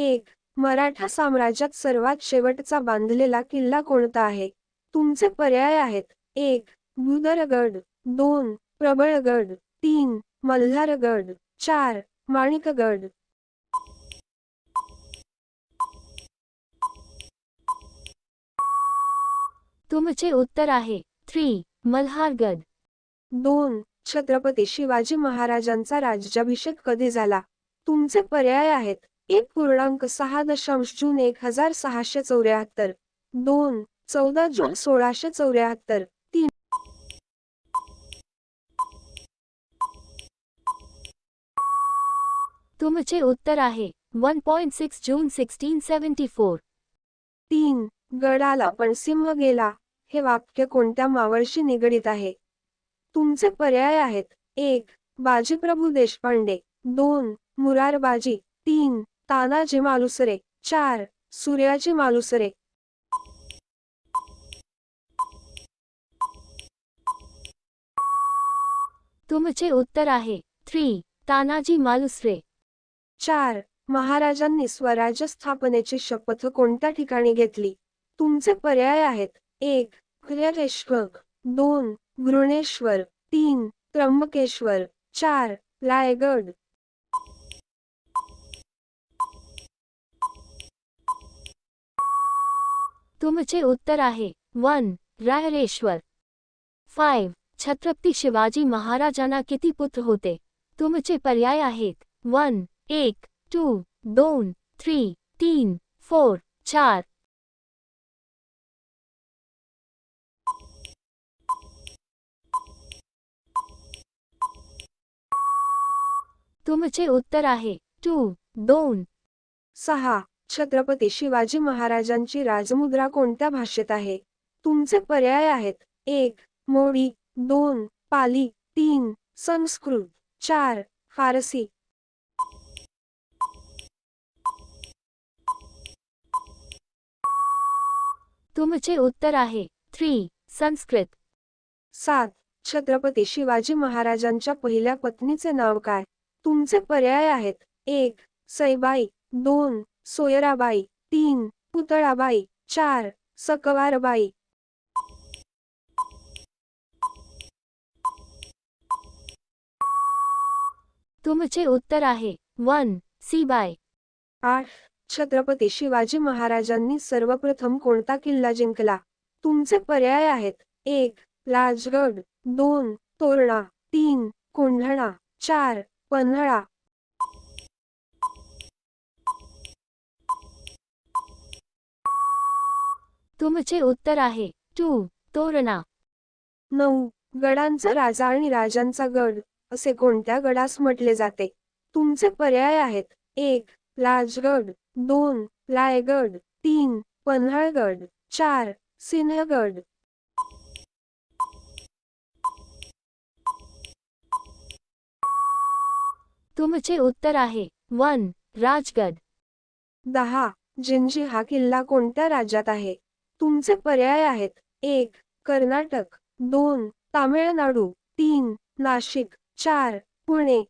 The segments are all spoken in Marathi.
एक मराठा साम्राज्यात सर्वात शेवटचा बांधलेला किल्ला कोणता आहे? तुमचे पर्याय आहेत. एक भूदरगड दोन प्रबळगड. तीन मल्हारगड. चार माणिकगड. तुमचे उत्तर आहे. थ्री मल्हारगड. दोन छत्रपती शिवाजी महाराजांचा राज्याभिषेक कधी झाला? तुमचे पर्याय आहेत. एक पूर्णांक सहा दशांश जून एक हजार सहाशे चौऱ्याहत्तर. दोन चौदा जून सोळाशे चौऱ्याहत्तर. तीन तुमचे उत्तर आहे. One point six June sixteen seventy four. तीन गडाला पण सिंह गेला. हे वाक्य कोणत्या मावळशी निगडीत आहे? तुमचे पर्याय आहेत. एक बाजीप्रभू देशपांडे. दोन मुरारबाजी. तीन तानाजी मालुसरे चार सूर्याजी मालुसरे. तुमचे उत्तर आहे थ्री तानाजी मालुसरे. चार महाराजांनी स्वराज्य स्थापनेची शपथ कोणत्या ठिकाणी घेतली? तुमचे पर्याय आहेत एक क्रियरेश्वर दोन घृणेश्वर तीन त्र्यंबकेश्वर चार रायगड. तुमचे उत्तर आहे. वन, रायरेश्वर. फाईव्ह छत्रपती शिवाजी महाराजांना किती पुत्र होते? तुमचे पर्याय आहेत. वन, एक, टू, दोन, थ्री, तीन, फोर, चार. तुमचे उत्तर आहे. टू, दोन. सहा. छत्रपती शिवाजी महाराजांची राजमुद्रा कोणत्या भाषेत आहे? तुमचे पर्याय आहेत. एक मोडी. दोन पाली. तीन संस्कृत. चार फारसी. तुमचे उत्तर आहे. थ्री संस्कृत. सात छत्रपती शिवाजी महाराजांच्या पहिल्या पत्नीचे नाव काय? तुमचे पर्याय आहेत. एक सईबाई दोन सोयराबाई तीन. पुतळाबाई चार. सकवारबाई. तुमचे उत्तर आहे. वन. सीबाय आठ. छत्रपती शिवाजी महाराजांनी सर्वप्रथम कोणता किल्ला जिंकला? तुमचे पर्याय आहेत. एक. राजगड दोन. तोरणा तीन. कोंढणा चार. पन्हाळा तुमचे उत्तर आहे. टू. तोरणा. नऊ. गडांचा राजा आणि राजांचा गड. असे कोणत्या गडास म्हटले जाते? तुमचे पर्याय आहेत. एक. राजगड दोन. रायगड तीन. पन्हाळगड. चार. सिंहगड. तुमचे उत्तर आहे. वन. राजगड. दहा. जिंजी हा किल्ला कोणत्या राज्यात आहे? तुमचे पर्याय आहेत. एक कर्नाटक. दोन तामिळनाडू. तीन नाशिक. चार पुणे.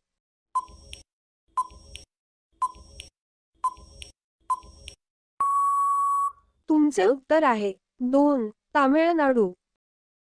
तुमचे उत्तर आहे. दोन तामिळनाडू.